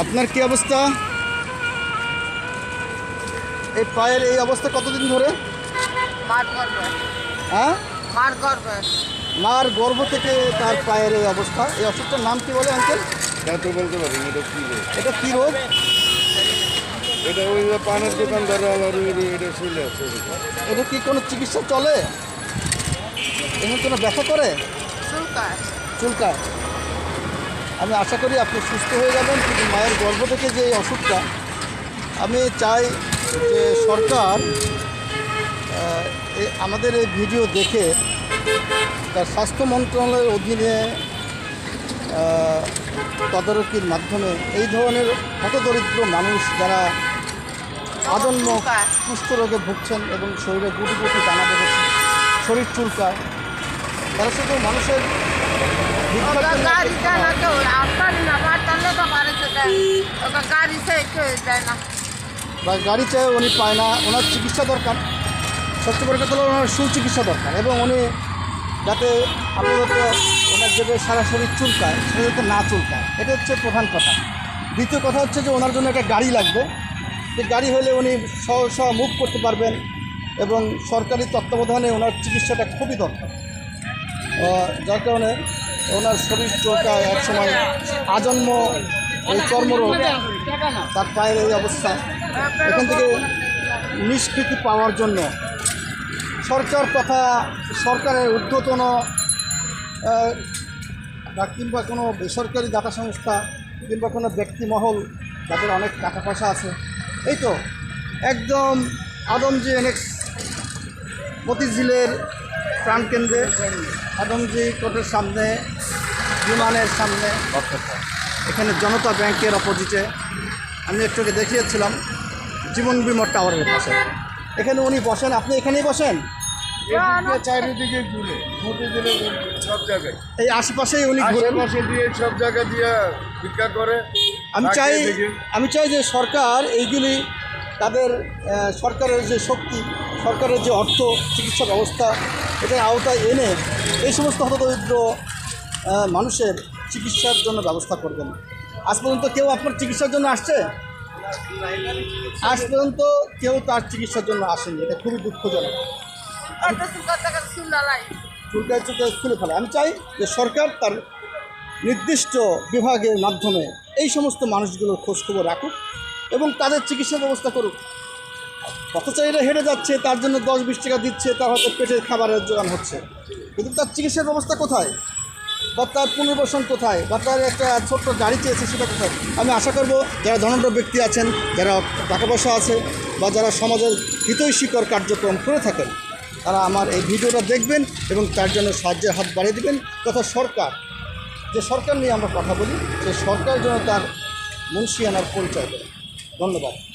আপনার কি অবস্থা? এই পায়ের এই অবস্থা কতদিন ধরে? হ্যাঁ? মার গর্ভ। থেকে তার পায়ের এই অবস্থা। এই অসুখটার নাম কি বলে আঙ্কেল তা বলতে পারি এটা কি রে? এটা কি রোগ? এটা ওই পানের দোকানদার এটা চলে আছে এটা কি কোনো চিকিৎসা চলে? এমন কোনো ব্যথা করে? চুলকায়। চুলকায়। আমি আশা করি আপনি সুস্থ হয়ে যাবেন, কিন্তু মায়ের গর্ভ থেকে যে এই অসুখটা, আমি চাই যে সরকার আমাদের এই ভিডিও দেখে তার স্বাস্থ্য মন্ত্রণালয়ের অধীনে তদারকির মাধ্যমে এই ধরনের হতদরিদ্র মানুষ যারা আজন্ম। কুষ্ঠরোগে ভুগছেন এবং শরীরে গুটি গুটি দানা বেরোচ্ছে শরীর চুলকায়, তারা শুধু মানুষের তো না বা গাড়ি চাই উনি পায় না, ওনার চিকিৎসা দরকার। বড় কথা ওনার সুচিকিৎসা দরকার এবং উনি যাতে আপাতত ওনার যেটা সারা শরীর চুলকায় সেটা যাতে না চুলকায়। এটা হচ্ছে প্রধান কথা। দ্বিতীয় কথা হচ্ছে যে ওনার জন্য একটা গাড়ি লাগবে। যে গাড়ি হলে উনি সহসা মুভ করতে পারবেন এবং সরকারি তত্ত্বাবধানে ওনার চিকিৎসাটা খুবই দরকার। যার কারণে ওনার শরীর চোখায় একসময় আজন্ম এই চর্মরোগ তার পায়ের এই অবস্থা। এখান থেকে নিষ্কৃতি পাওয়ার জন্য সরকার তথা সরকারের ঊর্ধ্বতন কিংবা কোনো বেসরকারি দাতা সংস্থা কিংবা কোনো ব্যক্তিমহল যাদের অনেক টাকা পয়সা আছে, এই তো একদম আদমজি এনেক্স মতিঝিলের প্রাণকেন্দ্রে আদমজি কোর্টের সামনে বিমানের সামনে এখানে জনতা ব্যাংকের অপোজিটে আমি একটু আগে দেখিয়েছিলাম জীবন বিমা টাওয়ারের পাশে। এখানে উনি বসেন আপনি এখানেই বসেন? চারিদিকে ঘুরে ঘুরে দিলে সব জায়গায়। এই আশেপাশেই উনি আশেপাশে দিয়ে সব জায়গা দিয়ে ভিক্ষা করে আমি চাই আমি চাই যে সরকার এইগুলি তাদের সরকারের যে শক্তি সরকারের যে অর্থ চিকিৎসা ব্যবস্থা এটার আওতায় এনে এই সমস্ত হতদরিদ্র মানুষের চিকিৎসার জন্য ব্যবস্থা করবেন। আজ পর্যন্ত কেউ আপনার চিকিৎসার জন্য আসছে? আজ পর্যন্ত কেউ তার চিকিৎসার জন্য আসেনি। এটা খুবই দুঃখজনক। চুলকায় চুলকায় খুলে ফেলে। আমি চাই যে সরকার তার নির্দিষ্ট বিভাগের মাধ্যমে এই সমস্ত মানুষগুলোর খোঁজখবর রাখুক এবং তাদের চিকিৎসা ব্যবস্থা করুক। পথচারীরা হেঁটে যাচ্ছে, তার জন্য দশ বিশ টাকা দিচ্ছে, তার হয়তো পেটের খাবারের যোগান হচ্ছে। কিন্তু তার চিকিৎসার ব্যবস্থা কোথায়? বা তার পুনর্বাসন কোথায়? বা তার একটা ছোট্ট গাড়ি চেয়েছে সেটা কোথায়? আমি আশা করব যারা ধনাঢ্য ব্যক্তি আছেন, যারা টাকা পয়সা আছে, বা যারা সমাজের হিতৈষিকর কার্যক্রম করে থাকেন, তারা আমার এই ভিডিওটা দেখবেন এবং তার জন্য সাহায্যের হাত বাড়িয়ে দেবেন, তথা সরকার, যে সরকার নিয়ে আমরা কথা বলি, সেই সরকার যেন তার মুন্সিয়ানার পরিচয় দেয়। ধন্যবাদ।